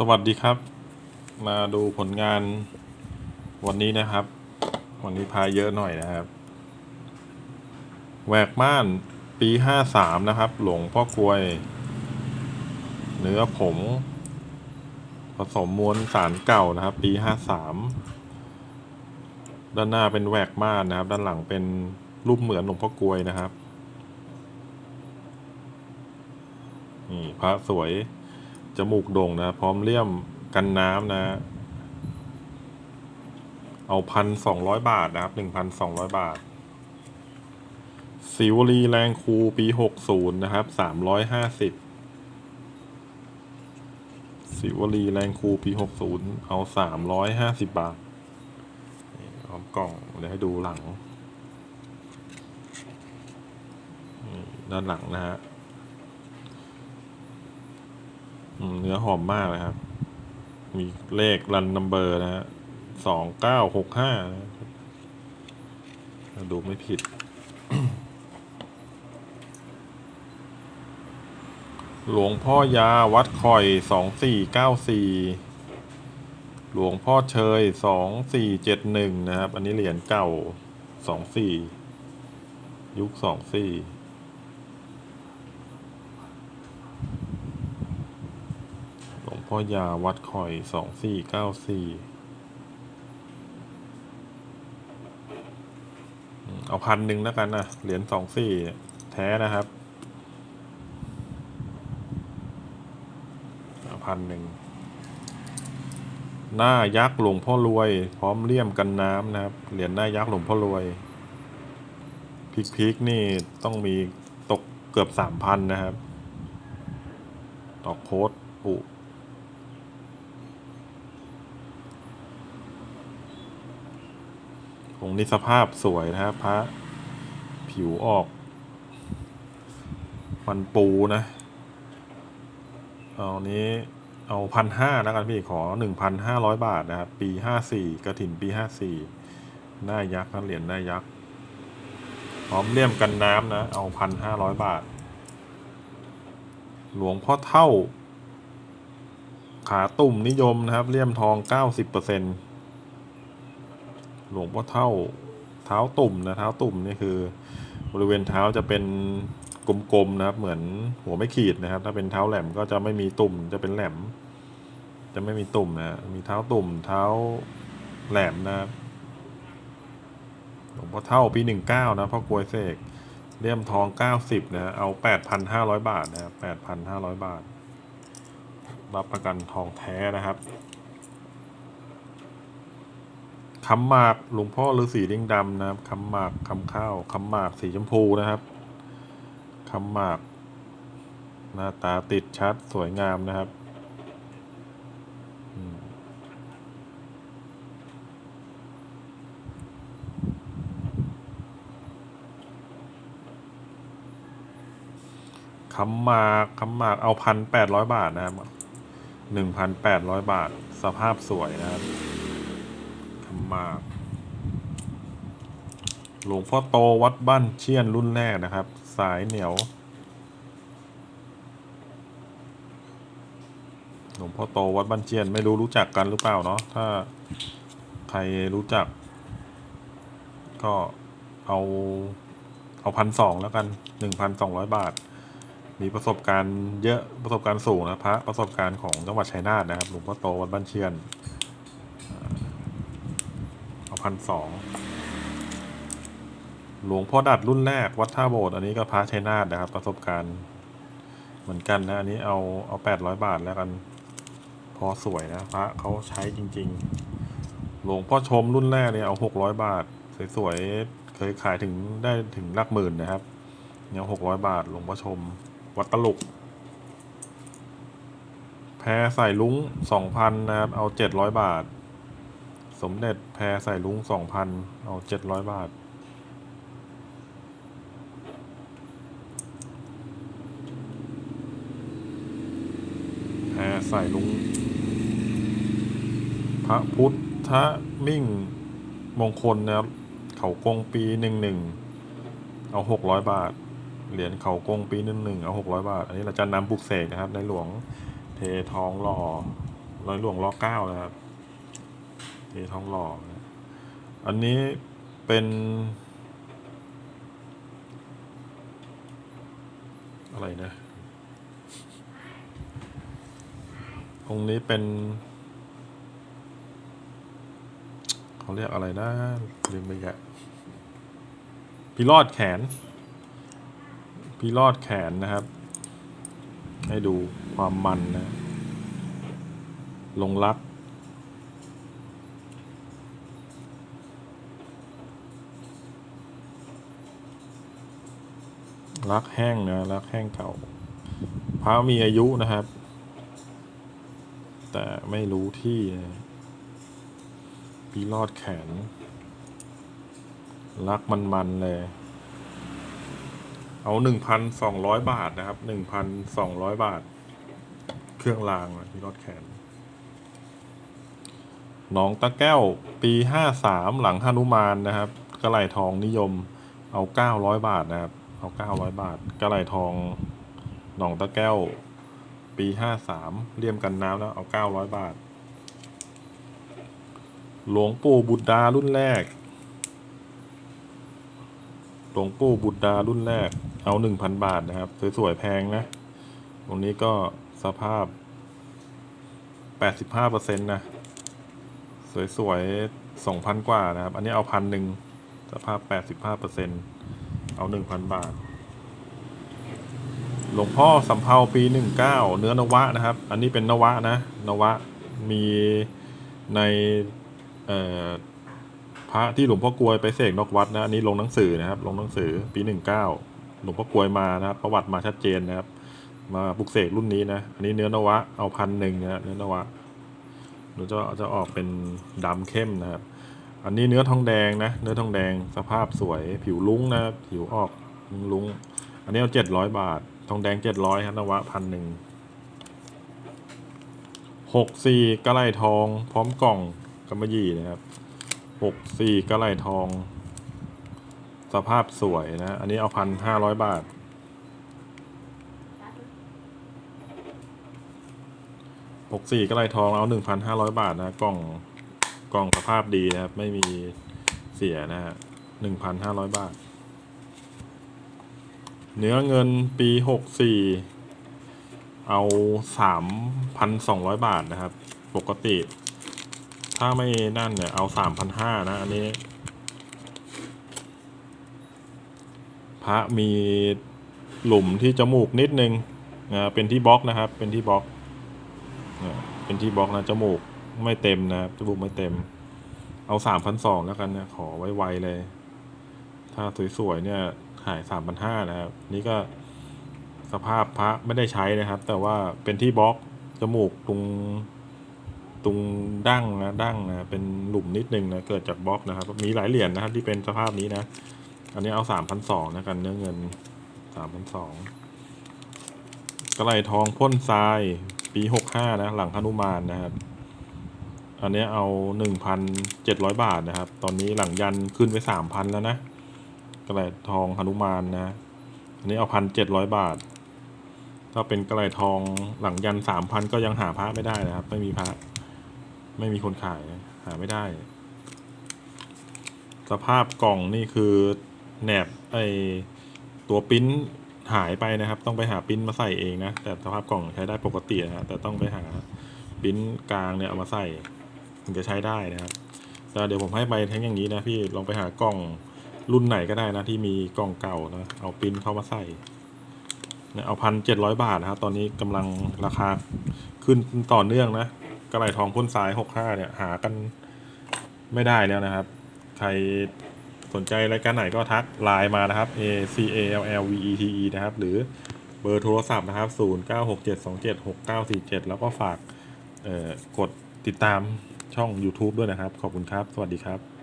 สวัสดีครับ มาดูผลงานวันนี้นะครับ วันนี้พาเยอะหน่อยนะครับ แหวกม่านปีห้าสามนะครับ หลวงพ่อกลวย เนื้อผงผสมมวลสารเก่านะครับ ปีห้าสามด้านหน้าเป็นแหวกม่านนะครับ ด้านหลังเป็นรูปเหมือนหลวงพ่อกลวยนะครับนี่พระสวย จมูกโด่งนะ พร้อมเลี่ยมกันน้ำนะ เอาพันสองร้อยบาทนะครับหนึ่งพันสองร้อยบาท สิวลีแรงครูปีหกศูนย์นะครับสามร้อยห้าสิบสิวลีแรงครูปีหกศูนย์เอาสามร้อยห้าสิบบาทนี่พร้อมกล่องเดี๋ยวให้ดูหลัง ด้านหลังนะฮะ อืม เนื้อหอมมากนะครับ มีเลขรันนัมเบอร์นะฮะสองเก้าหกห้าดูไม่ผิด หลวงพ่อยาวัดคอยสองสี่เก้าสี่หลวงพ่อเชยสองสี่เจ็ดหนึ่งนะครับ อันนี้เหรียญเก่าสองสี่ยุคสองสี่ หลวงพ่อยาวัดคอยสองสี่เก้าสี่เอาพันหนึ่งแล้วกันนะเหรียญสองสี่แท้นะครับเอาพันหนึ่งหน้ายักษ์หลวงพ่อรวย พร้อมเลี่ยมกันน้ำนะครับ เหรียญหน้ายักษ์หลวงพ่อรวยพริกพริกนี่ต้องมีตกเกือบสามพันนะครับต่อโค้ดอุ องค์นี้สภาพสวยนะครับพระผิวออก มันปูนะ เอานี้เอาพันห้าแล้วกันพี่ขอหนึ่งพันห้าร้อยบาทนะครับ ปีห้าสี่กระถิ่นปีห้าสี่หน้ายักษ์นะเหรียญหน้ายักษ์พร้อมเลี่ยมกันน้ำนะ เอาพันห้าร้อยบาท หลวงพ่อเท่า ขาตุ่มนิยมนะครับเลี่ยมทองเก้าสิบเปอร์เซ็นต์ หลวงพ่อเท่าเท้าตุ่มนะเท้าตุ่มนี่คือบริเวณเท้าจะเป็นกลมๆนะครับ เหมือนหัวไม่ขีดนะครับ ถ้าเป็นเท้าแหลมก็จะไม่มีตุ่มจะเป็นแหลม จะไม่มีตุ่มนะมีเท้าตุ่มเท้าแหลมนะครับหลวงพ่อเท่าปีหนึ่งเก้านะพ่อกวยเสกเลี่ยมทองเก้าสิบนะเอาแปดพันห้าร้อยบาทนะครับแปดพันห้าร้อยบาท รับประกันทองแท้นะครับ คำหมากหลวงพ่อฤาษีลิงดำนะครับคำหมากคำข้าวคำหมากสีชมพูนะครับคำหมากหน้าตาติดชัดสวยงามนะครับอืมคำหมากคำหมากเอาพันแปดร้อยบาทนะครับหนึ่งพันแปดร้อยบาท สภาพสวยนะครับ มาก หลวงพ่อโตวัดบ้านเชียนรุ่นแรกนะครับ สายเหนียว หลวงพ่อโตวัดบ้านเชียนไม่รู้รู้จักกันหรือเปล่าเนาะถ้าใครรู้จัก ก็เอาเอาพันสองแล้วกันหนึ่งพันสองร้อยบาท มีประสบการณ์เยอะประสบการณ์สูงนะพระประสบการณ์ของจังหวัดชัยนาทนะครับ หลวงพ่อโตวัดบ้านเชียนันสองหลวงพ่อดัดรุ่นแรกวัดท่าโบสถ์อันนี้ก็พระชัยนาทนะครับ ประสบการณ์เหมือนกันนะ อันนี้เอาเอาแปดร้อยบาทแล้วกัน พอสวยนะพระเขาใช้จริง ๆ หลวงพ่อชมรุ่นแรกเนี่ยเอาหกร้อยบาท สวยๆ เคยขายถึงได้ถึงหลักหมื่นนะครับเนี่ยหกร้อยบาท หลวงพ่อชม วัดตลุกแพรใส่ลุงสองพันนะครับ เอาเจ็ดร้อยบาท สมเด็จแพรใส่ลุงสองพันเอาเจ็ดร้อยบาท แพรใส่ลุง พระพุทธมิ่งมงคลนะครับ เขากงปีหนึ่งหนึ่งเอาหกร้อยบาท เหรียญเขากงปีหนึ่งหนึ่งเอาหกร้อยบาท อันนี้เราจะนำบุกเสกนะครับในหลวงเททองหล่อร้อยหลวงรอเก้านะครับ นี่ทองหล่อนะอันนี้เป็น อะไรนะองค์นี้เป็นเขาเรียกอะไรนะลืมไปแกะพี่รอดแขนพี่รอดแขนนะครับ ให้ดูความมันนะ ลงรัก รักแห้งนะรักแห้งเก่าพระมีอายุนะครับ แต่ไม่รู้ที่นะพี่รอดแขน รักมันๆเลย เอาหนึ่งพันสองร้อยบาทนะครับหนึ่งพันสองร้อยบาท เครื่องรางนะพี่รอดแขนหนองตะแก้วปีห้าสามหลังฮนุมานนะครับ กระไหลทองนิยมเอาเก้าร้อยบาทนะครับ เอาเก้าร้อยบาทกระไหลทองหนองตะแก้ว ปีห้าสามเลี่ยมกันน้ำแล้วเอาเก้าร้อยบาท หลวงปู่บุตรดารุ่นแรก หลวงปู่บุตรดารุ่นแรก เอาหนึ่งพันบาทนะครับ สวยๆแพงนะ ตรงนี้ก็สภาพแปดสิบห้าเปอร์เซ็นต์นะ สวยๆสองพันกว่านะครับ อันนี้เอาพันหนึ่งสภาพแปดสิบห้าเปอร์เซ็นต์ เอาหนึ่งพันบาท หลวงพ่อสำเภาปีหนึ่งเก้าเนื้อนวะนะครับ อันนี้เป็นนวะนะ นวะมีในพระที่หลวงพ่อกลวยไปเสกนอกวัดนะอันนี้ลงหนังสือนะครับ ลงหนังสือปีหนึ่งเก้าหลวงพ่อกลวยมานะครับประวัติมาชัดเจนนะครับ มาปลุกเสกรุ่นนี้นะ อันนี้เนื้อนวะเอาพันหนึ่งนะเนื้อนวะหรือจะจะออกเป็นดำเข้มนะครับ อันนี้เนื้อทองแดงนะ เนื้อทองแดงสภาพสวย ผิวลุ้งนะ ผิวออกลุ้งอันนี้เอาเจ็ดร้อยบาท ทองแดงเจ็ดร้อยครับนวะพันหนึ่งหกสี่กระไลทอง พร้อมกล่องกำมะหยี่นะครับหกสี่กระไลทอง สภาพสวยนะ อันนี้เอาพันห้าร้อยบาท หกสี่กระไลทองเอาหนึ่งพันห้าร้อยบาทนะ กล่อง กล่องสภาพดีนะครับ ไม่มีเสียนะฮะหนึ่งพันห้าร้อยบาท เนื้อเงินปีหกสี่เอาสามพันสองร้อยบาทนะครับ ปกติ ถ้าไม่นั่นเนี่ย เอาสามพันห้านะ อันนี้ พระมีหลุมที่จมูกนิดนึงนะเป็นที่บล็อกนะครับ เป็นที่บล็อกนะเป็นที่บล็อกนะจมูก ไม่เต็มนะครับจมูกไม่เต็ม เอาสามพันสองแล้วกันนะขอไวๆเลย ถ้าสวยๆเนี่ยหายสามพันห้านะครับ นี่ก็สภาพพระไม่ได้ใช้นะครับ แต่ว่าเป็นที่บล็อกจมูกตรงตรงดั้งนะดั้งนะเป็นหลุมนิดนึงนะเกิดจากบล็อกนะครับ มีหลายเหรียญนะครับ ที่เป็นสภาพนี้นะ อันนี้เอาสามพันสองนะกันเนื้อเงินสามพันสองกระไหลทองพ่นทรายปีหกห้านะ หลังฮนุมานนะครับ อันนี้เอาหนึ่งพันเจ็ดร้อยบาทนะครับ ตอนนี้หลังยันขึ้นไปสามพันแล้วนะกระไหลทองหนุมานนะ อันนี้เอาพันเจ็ดร้อยบาท ถ้าเป็นกระไหลทองหลังยันสามพันก็ยังหาพระไม่ได้นะครับ ไม่มีพระ ไม่มีคนขายหาไม่ได้ สภาพกล่องนี่คือแหนบไอตัวปริ้นหายไปนะครับ ต้องไปหาปริ้นมาใส่เองนะ แต่สภาพกล่องใช้ได้ปกตินะฮะแต่ต้องไปหาปริ้นกลางเนี่ยเอามาใส่ ถึงจะใช้ได้นะครับแต่เดี๋ยวผมให้ไปทั้งอย่างนี้นะพี่ลองไปหากล่องรุ่นไหนก็ได้นะที่มีกล่องเก่านะเอาปิ้นเข้ามาใส่เนี่ยเอาพันเจ็ดร้อยบาทนะครับตอนนี้กำลังราคาขึ้นต่อเนื่องนะกระไหลทองพ่นทรายหกห้าเนี่ยหากันไม่ได้แล้วนะครับ ใครสนใจรายการไหนก็ทักไลน์มานะครับ A C A L L V E T E นะครับ หรือเบอร์โทรศัพท์นะครับ 0 9 6 7 2 7 6 9 4 7 แล้วก็ฝากกดติดตาม ช่อง YouTube ด้วยนะครับ ขอบคุณครับ สวัสดีครับ